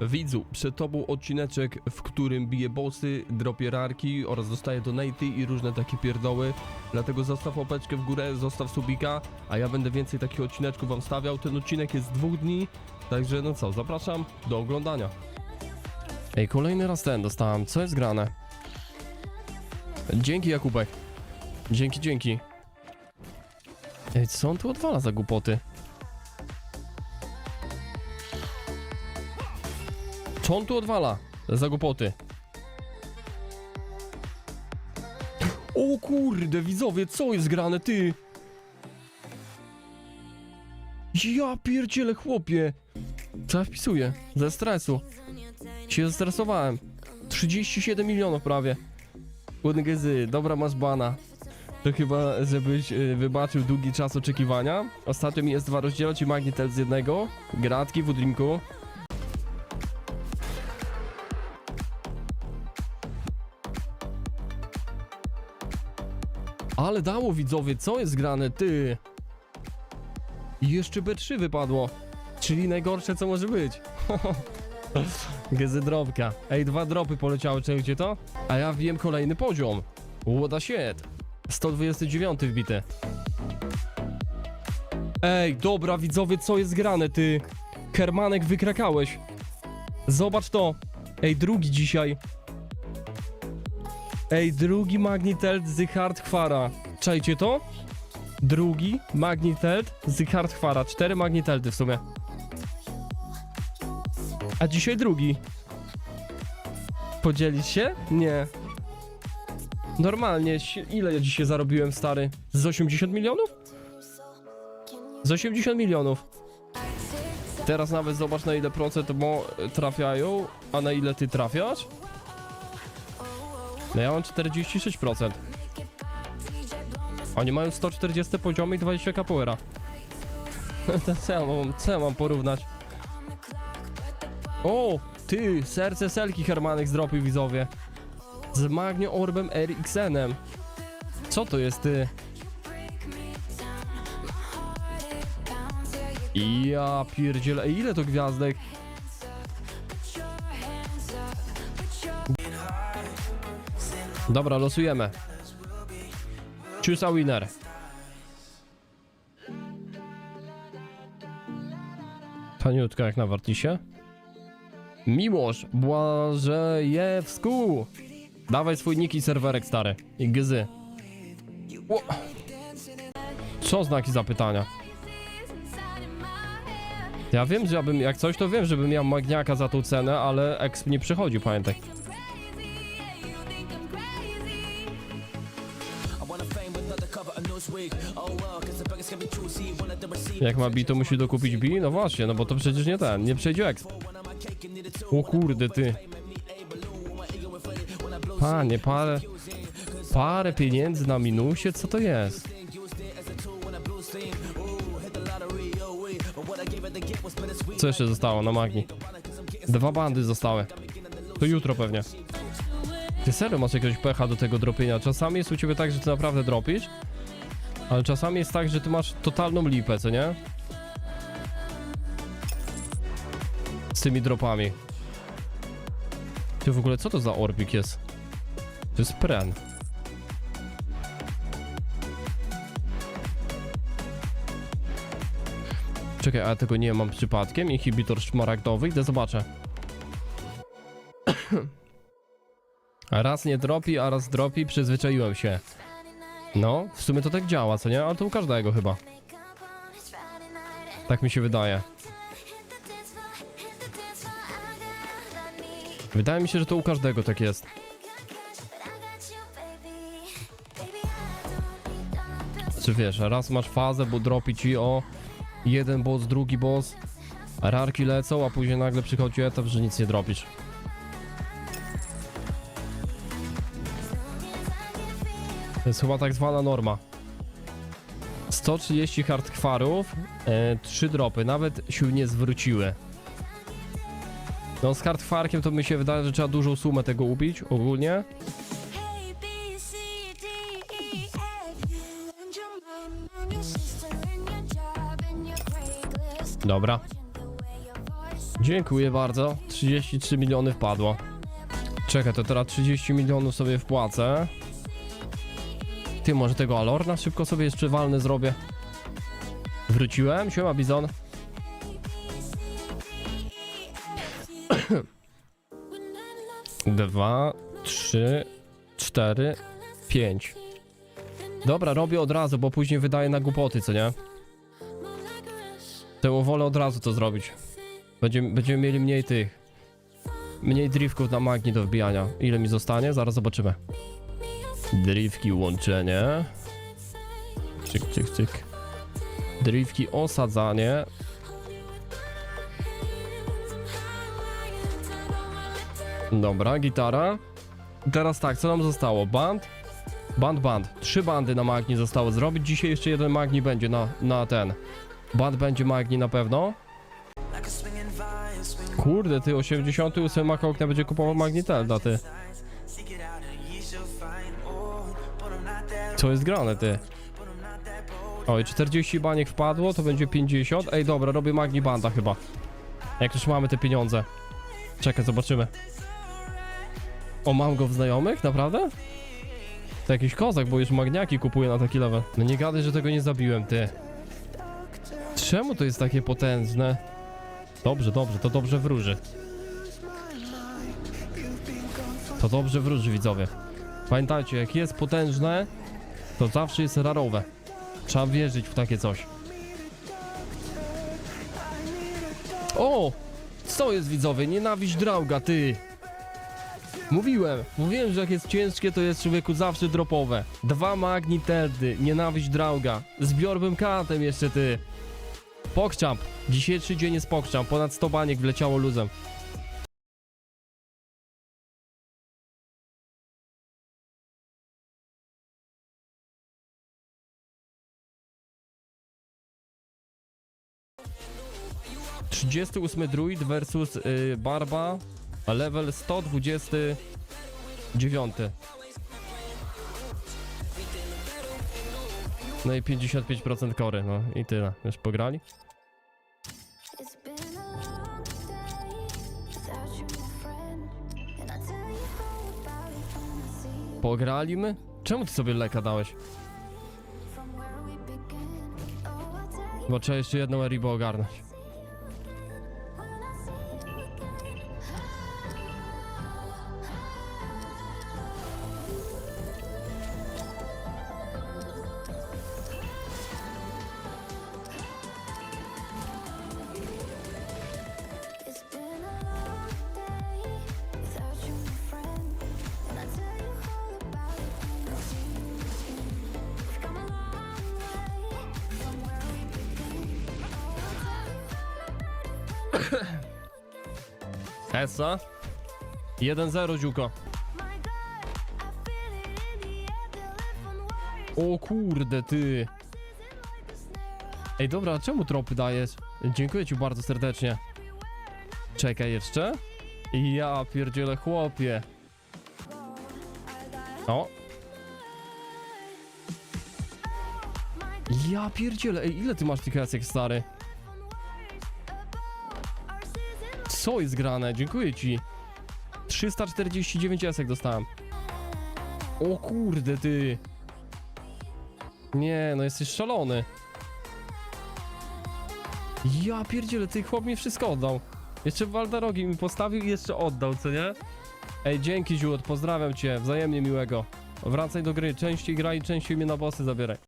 Widzu, przed tobą odcineczek, w którym bije bossy, dropię rarki oraz dostaję donaty i różne takie pierdoły. Dlatego zostaw łapeczkę w górę, zostaw subika, a ja będę więcej takich odcineczków wam stawiał. Ten odcinek jest z dwóch dni, także no co, zapraszam do oglądania. Ej, kolejny raz ten dostałem, co jest grane? Dzięki Jakubek. Dzięki, dzięki. Ej, co on tu odwala za głupoty? Co on tu odwala? Za głupoty. O kurde, widzowie, co jest grane, ty? Ja pierdzielę, chłopie. Co ja wpisuję? Ze stresu. Się zestresowałem. 37 milionów prawie. Łudny gezy, dobra masz bana. To chyba, żebyś y, wybaczył długi czas oczekiwania. Ostatnio mi jest dwa rozdzielać i magnetel z jednego. Gratki w drinku. Ale dało widzowie, co jest grane, ty? I jeszcze B3 wypadło. Czyli najgorsze co może być. Gezy dropka. Ej, dwa dropy poleciały, czujecie to? A ja wbiłem kolejny poziom. What the shit. 129 wbite. Ej, dobra widzowie, co jest grane, ty? Hermanek wykrakałeś. Zobacz to. Ej, drugi dzisiaj. Ej, drugi Magnitelt z Hardchwara. Czajcie to? Drugi Magnitelt z Hardchwara. Cztery Magnitelty w sumie. A dzisiaj drugi. Podzielić się? Nie. Normalnie, ile ja dzisiaj zarobiłem, stary? Z 80 milionów? Z 80 milionów. Teraz nawet zobacz na ile procent mo trafiają, a na ile ty trafiasz? No ja mam 46%. Oni mają 140 poziomy i 20 capoeira. To co ja mam, co ja mam porównać? O, ty, serce Selki Hermanek zdropił widzowie. Z Magnio Orbem RXN-em. Co to jest ty? Ja pierdzielę, ile to gwiazdek? Dobra, losujemy. Choose a winner. Taniutka jak na Wartisie. Miłosz Błażejewsku. Dawaj swój nick i serwerek stary. I gzy. Ło. Co znaki zapytania? Ja wiem, że ja bym, jak coś to wiem, żebym miał magniaka za tą cenę, ale exp nie przychodzi, pamiętaj. Jak ma bi, to musi dokupić bi? No właśnie, no bo to przecież nie ten, nie przejdzie exp. O kurde, ty. Panie, parę... Parę pieniędzy na minusie? Co to jest? Co jeszcze zostało na magii? Dwa bandy zostały. To jutro pewnie. Ty serio masz jakiegoś pecha do tego dropienia. Czasami jest u ciebie tak, że ty naprawdę dropisz, ale czasami jest tak, że ty masz totalną lipę, co nie? Z tymi dropami. Ty w ogóle co to za orbik jest? To jest pren. Czekaj, a ja tego nie mam przypadkiem. Inhibitor szmaragdowy, idę zobaczę. Raz nie dropi, a raz dropi, przyzwyczaiłem się. No, w sumie to tak działa, co nie? Ale to u każdego chyba. Tak mi się wydaje. Wydaje mi się, że to u każdego tak jest. Czy wiesz, raz masz fazę, bo dropi ci o jeden boss, drugi boss, rarki lecą, a później nagle przychodzi etap, że nic nie dropisz. To jest chyba tak zwana norma. 130 hardkwarów, e, 3 dropy, nawet się nie zwróciły. No z hardkwarkiem to mi się wydaje, że trzeba dużą sumę tego ubić ogólnie. Dobra. Dziękuję bardzo. 33 miliony wpadło. Czekaj, to teraz 30 milionów sobie wpłacę. Ty, może tego Alorna szybko sobie jeszcze walny zrobię. Wróciłem, siema Bizon. Dwa, trzy, cztery, pięć. Dobra, robię od razu, bo później wydaję na głupoty, co nie? To wolę od razu to zrobić. Będziemy, będziemy mieli mniej tych. Mniej driftków na magni do wbijania. Ile mi zostanie? Zaraz zobaczymy. Driftki łączenie. Cyk, cyk, cyk. Driftki osadzanie. Dobra, gitara. Teraz tak, co nam zostało? Band? Band, band. Trzy bandy na magni zostało zrobić. Dzisiaj jeszcze jeden magni będzie na, na ten. Band będzie magni na pewno. Kurde, ty 88 Maka okna będzie kupował Magnitel, ty. Co jest grane, ty? Oj, 40 baniek wpadło, to będzie 50. Ej, dobra, robię Magni Banda chyba. Jak już mamy te pieniądze. Czekaj, zobaczymy. O, mam go w znajomych? Naprawdę? To jakiś kozak, bo już magniaki kupuje na taki level. No nie gadaj, że tego nie zabiłem, ty. Czemu to jest takie potężne? Dobrze, dobrze, to dobrze wróży. To dobrze wróży, widzowie. Pamiętajcie, jak jest potężne, to zawsze jest rarowe. Trzeba wierzyć w takie coś. O! Co jest, widzowie? Nienawiść drauga, ty! Mówiłem, mówiłem, że jak jest ciężkie, to jest człowieku zawsze dropowe. Dwa magniteldy, nienawiść drauga. Zbiorbym kantem jeszcze, ty. Pokczamp. Dzisiejszy dzień jest pokczamp. Ponad 100 baniek wleciało luzem. Trzydziesty ósmy druid versus y, Barba level 129 No i 55% kory, no i tyle. Już pograli? You, my? Czemu ty sobie leka dałeś? Oh, Bo trzeba jeszcze jedną Eribo ogarnąć. Air, telephone wires. O kurde ty. Ej dobra, czemu tropy dajesz? Dziękuję ci bardzo serdecznie. Czekaj jeszcze. Ja pierdzielę chłopie. O. Ja pierdzielę, ej ile ty masz tych esek stary? Co jest grane? Dziękuję ci. 349 esek dostałem. O kurde ty. Nie, no jesteś szalony. Ja pierdzielę, ty chłop mi wszystko oddał. Jeszcze Waldarogi mi postawił i jeszcze oddał, co nie? Ej, dzięki Ziód, pozdrawiam cię, wzajemnie miłego. Wracaj do gry, częściej graj, częściej mnie na bossy zabieraj.